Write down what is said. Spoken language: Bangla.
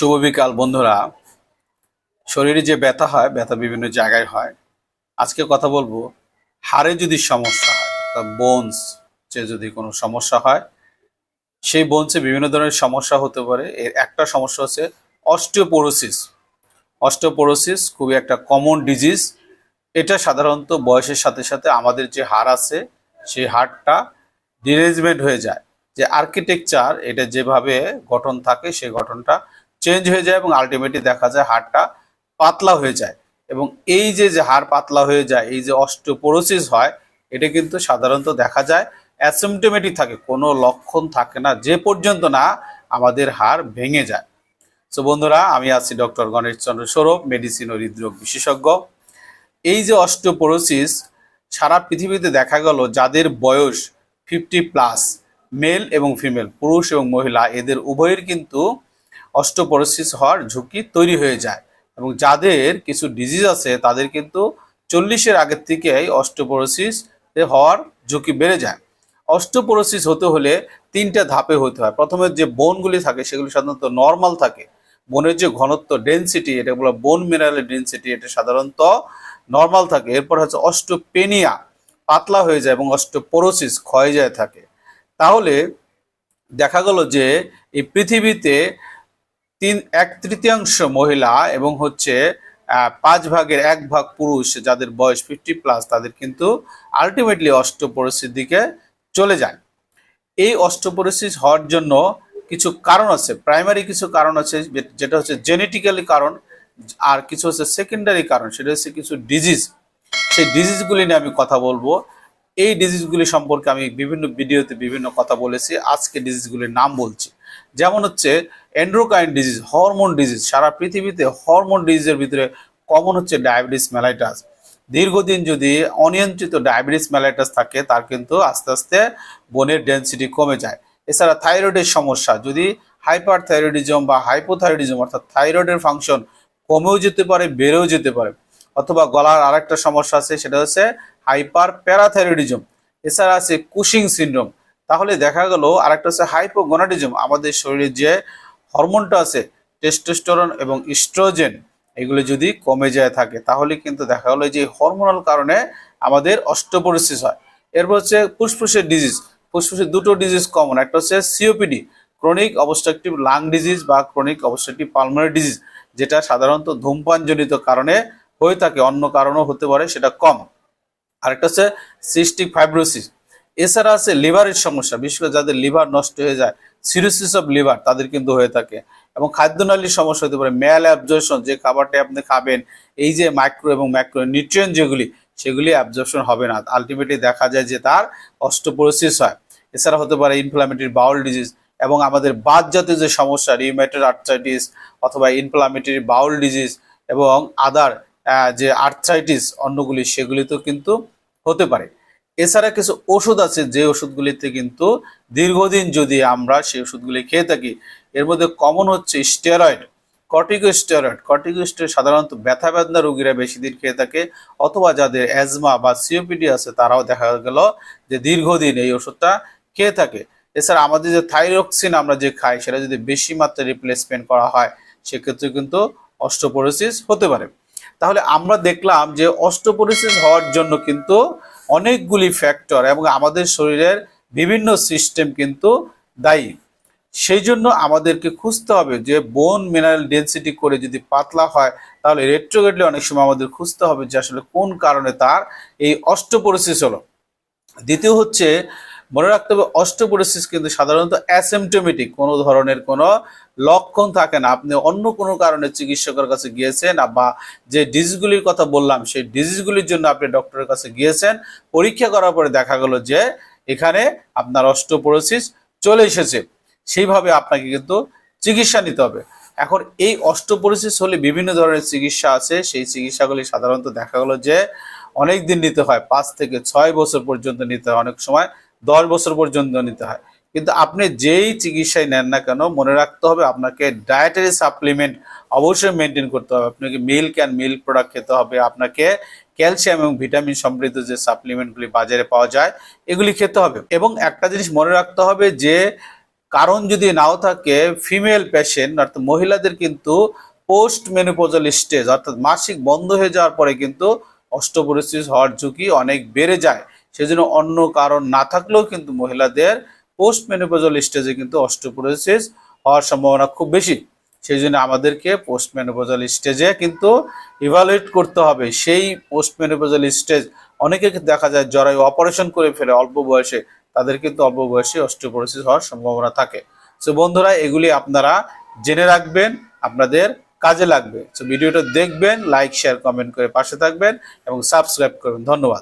শুভ বিকাল, বন্ধুরা। শরীরে যে ব্যথা হয়, ব্যথা বিভিন্ন জায়গায় হয়। আজকে কথা বলব, হাড়ে যদি সমস্যা হয় তা বোনস যে যদি কোনো সমস্যা হয়, সেই বোনসে বিভিন্ন ধরনের সমস্যা হতে পারে। এর একটা সমস্যা হচ্ছে অস্টিওপোরোসিস অস্টিওপোরোসিস খুবই একটা কমন ডিজিজ এটা সাধারণত বয়সের সাথে সাথে আমাদের যে হাড় আছে, সেই হাড়টা ডিরেজমেন্ট হয়ে যায়। যে আর্কিটেকচার এটা যেভাবে গঠন থাকে, সেই গঠনটা চেঞ্জ হয়ে যায় এবং আলটিমেটলি দেখা যায় হাড়টা পাতলা হয়ে যায়। এবং এই যে যে হাড় পাতলা হয়ে যায়, এই যে অস্টিওপোরোসিস হয়, এটা কিন্তু সাধারণত দেখা যায় অ্যাসিমটোমেটিক থাকে, কোনো লক্ষণ থাকে না, যে পর্যন্ত না আমাদের হাড় ভেঙে যায়। তো বন্ধুরা, আমি আছি ডক্টর গণেশ চন্দ্র সৌরভ মেডিসিন ও হৃদরোগ বিশেষজ্ঞ। এই যে অস্টিওপোরোসিস সারা পৃথিবীতে দেখা গেল যাদের বয়স ফিফটি প্লাস মেল এবং ফিমেল পুরুষ এবং মহিলা, এদের উভয়ের কিন্তু অস্টোপোরোসিস হওয়ার ঝুঁকি তৈরি হয়ে যায় এবং যাদের কিছু ডিজিজ আছে, তাদের কিন্তু চল্লিশের আগের থেকেই অস্টোপোরোসিস হওয়ার ঝুঁকি বেড়ে যায়। অস্টোপোরোসিস হতে হলে তিনটা ধাপে হতে হয়। প্রথমে যে বোনগুলি থাকে, সেগুলি সাধারণত নর্মাল থাকে। বোনের যে ঘনত্ব ডেন্সিটি এটা বলা বোন মিনারেলের ডেন্সিটি এটা সাধারণত নর্মাল থাকে। এরপর হচ্ছে অস্টোপেনিয়া পাতলা হয়ে যায় এবং অস্টোপোরোসিস ক্ষয় যায় থাকে। তাহলে দেখা গেল যে এই পৃথিবীতে তিন, এক তৃতীয়াংশ মহিলা এবং হচ্ছে পাঁচ ভাগের এক ভাগ পুরুষ যাদের বয়স ফিফটি প্লাস তাদের কিন্তু আলটিমেটলি অস্টোপোরোসিস দিকে চলে যায়। এই অস্টোপোরোসিস হওয়ার জন্য কিছু কারণ আছে। প্রাইমারি কিছু কারণ আছে যেটা হচ্ছে জেনেটিক্যালি কারণ, আর কিছু হচ্ছে সেকেন্ডারি কারণ, সেটা হচ্ছে কিছু ডিজিজ সেই ডিজিজগুলি নিয়ে আমি কথা বলব। এই ডিজিজগুলি সম্পর্কে আমি বিভিন্ন ভিডিওতে বিভিন্ন কথা বলেছি। আজকে ডিজিজগুলির নাম বলছি। যেমন হচ্ছে এন্ড্রোকাইন ডিজিজ হরমোন ডিজিজ সারা পৃথিবীতে হরমোন ডিজিজের ভিতরে কমন হচ্ছে ডায়াবেটিস মেলাইটাস দীর্ঘদিন যদি অনিয়ন্ত্রিত ডায়াবেটিস মেলাইটাস থাকে, তার কিন্তু আস্তে আস্তে বোনের ডেন্সিটি কমে যায়। এছাড়া থাইরয়েডের সমস্যা, যদি হাইপার থাইরয়েডিজম বা হাইপোথাইরয়েডিজম অর্থাৎ থাইরয়েডের ফাংশন কমেও যেতে পারে, বেড়েও যেতে পারে, অথবা গলার আরেকটা সমস্যা আছে, সেটা হচ্ছে হাইপার প্যারাথাইরয়েডিজম এছাড়া আছে কুশিং সিনড্রোম তাহলে দেখা গেল আরেকটা হচ্ছে হাইপোগোনাডিজম আমাদের শরীরে যে হরমোনটা আছে টেস্টোস্টেরন এবং ইস্ট্রোজেন এগুলো যদি কমে যায় থাকে, তাহলে কিন্তু দেখা গেলো যে হরমোনাল কারণে আমাদের অস্টোপোরোসিস হয়। এরপর হচ্ছে ফুসফুসের ডিজিজ ফুসফুসের দুটো ডিজিজ কমন একটা হচ্ছে COPD chronic obstructive lung disease বা ক্রনিক অবস্ট্রাকটিভ পালমোনারি ডিজিজ যেটা সাধারণত ধূমপানজনিত কারণে হয়ে থাকে, অন্য কারণও হতে পারে, সেটা কম। আরেকটা হচ্ছে সিস্টিক ফাইব্রোসিস এছাড়া আছে লিভারের সমস্যা, বিশেষ করে যাদের লিভার নষ্ট হয়ে যায় সিরোসিস অফ লিভার তাদের কিন্তু হয়ে থাকে। এবং খাদ্যনালীর সমস্যা হতে পারে, ম্যাল অ্যাবজর্পশন, যে খাবারটি আপনি খাবেন, এই যে মাইক্রো এবং ম্যাক্রো নিউট্রিয়েন্ট যেগুলি, সেগুলি অ্যাবজর্পশন হবে না। আলটিমেটলি দেখা যায় যে তার অস্টোপোরোসিস হয়। এছাড়া হতে পারে ইনফ্লামেটরি বাউল ডিজিজ এবং আমাদের বাত জাতীয় যে সমস্যা রিউমেটেড আর্থ্রাইটিস অথবা ইনফ্লামেটরি বাউল ডিজিজ এবং আদার যে আর্থ্রাইটিস অন্যগুলি, সেগুলিতেও কিন্তু হতে পারে। এছাড়া কিছু ওষুধ আছে, যে ওষুধগুলিতে কিন্তু দীর্ঘদিন যদি আমরা সেই ওষুধগুলি খেয়ে থাকি, এর মধ্যে কমন হচ্ছে স্টেরয়েড কর্টিকোস্টেরয়েড কর্টিকোস্টেরয়েড সাধারণত ব্যথা বেদনা রোগীরা বেশি দিন খেয়ে থাকে, অথবা যাদের অ্যাজমা বা সিওপিডি আছে, তারাও দেখা গেল যে দীর্ঘদিন এই ওষুধটা খেয়ে থাকে। এছাড়া আমাদের যে থাইরক্সিন আমরা যে খাই, সেটা যদি বেশি মাত্রায় রিপ্লেসমেন্ট করা হয়, সেক্ষেত্রে কিন্তু অস্টোপোরোসিস হতে পারে। তাহলে আমরা দেখলাম যে অস্টোপোরোসিস হওয়ার জন্য কিন্তু অনেকগুলি ফ্যাক্টর এবং আমাদের শরীরের বিভিন্ন সিস্টেম কিন্তু দায়ী। সেই জন্য আমাদেরকে খুঁজতে হবে যে বোন মিনারেল ডেন্সিটি করে যদি পাতলা হয়, তাহলে রেট্রোগেটলি অনেক সময় আমাদের খুঁজতে হবে যে আসলে কোন কারণে তার এই অস্টোপোরোসিস হলো। দ্বিতীয় হচ্ছে মনে রাখতে হবে অস্টোপোরোসিস কিন্তু সাধারণত অ্যাসেমটোমেটিক, কোনো ধরনের কোনো লক্ষণ থাকে না। আপনি অন্য কোনো কারণে চিকিৎসকের কাছে গিয়েছেন বা যে ডিজিজগুলির কথা বললাম, সেই ডিজিজগুলির জন্য আপনি ডক্টরের কাছে গিয়েছেন, পরীক্ষা করার পরে দেখা গেল যে এখানে আপনার অস্টোপোরোসিস চলে এসেছে। সেইভাবে আপনাকে কিন্তু চিকিৎসা নিতে হবে। এখন এই অস্টোপোরোসিস হলে বিভিন্ন ধরনের চিকিৎসা আছে, সেই চিকিৎসাগুলি সাধারণত দেখা গেলো যে অনেক দিন নিতে হয়, পাঁচ থেকে ছয় বছর পর্যন্ত নিতে হয় অনেক সময়। দশ বছর পর্যন্ত নিতে হয়। কিন্তু আপনি যেই চিকিৎসায় নেন না কেন, মনে রাখতে হবে আপনাকে ডায়েটারি সাপ্লিমেন্ট অবশ্যই মেনটেন করতে হবে। আপনাকে মিল্ক অ্যান্ড মিল্ক প্রোডাক্ট খেতে হবে। আপনাকে ক্যালসিয়াম এবং ভিটামিন সমৃদ্ধ যে সাপ্লিমেন্টগুলি বাজারে পাওয়া যায়, এগুলি খেতে হবে। এবং একটা জিনিস মনে রাখতে হবে যে, কারণ যদি নাও থাকে ফিমেল পেশেন্ট অর্থাৎ মহিলাদের কিন্তু পোস্ট মেনোপোজাল স্টেজ অর্থাৎ মাসিক বন্ধ হয়ে যাওয়ার পরে কিন্তু অস্টোপরিসিস হওয়ার ঝুঁকি অনেক বেড়ে যায়। সেজন্য অন্য কারণ না থাকলেও কিন্তু মহিলাদের পোস্ট মেনোপোজাল স্টেজে কিন্তু অস্টোপরিসিস হওয়ার সম্ভাবনা খুব বেশি। সেই জন্য আমাদেরকে পোস্ট মেনোপোজাল স্টেজে কিন্তু ইভালুয়েট করতে হবে। সেই পোস্ট মেনোপোজাল স্টেজ অনেকে দেখা যায় জরায়ু অপারেশন করে ফেলে অল্প বয়সে, তাদের কিন্তু অল্প বয়সে অস্টিওপোরোসিস হওয়ার সম্ভাবনা থাকে। সো বন্ধুরা, এগুলি আপনারা জেনে রাখবেন, আপনাদের কাজে লাগবে। সো ভিডিওটা দেখবেন লাইক শেয়ার কমেন্ট করে পাশে থাকবেন এবং সাবস্ক্রাইব করবেন। ধন্যবাদ।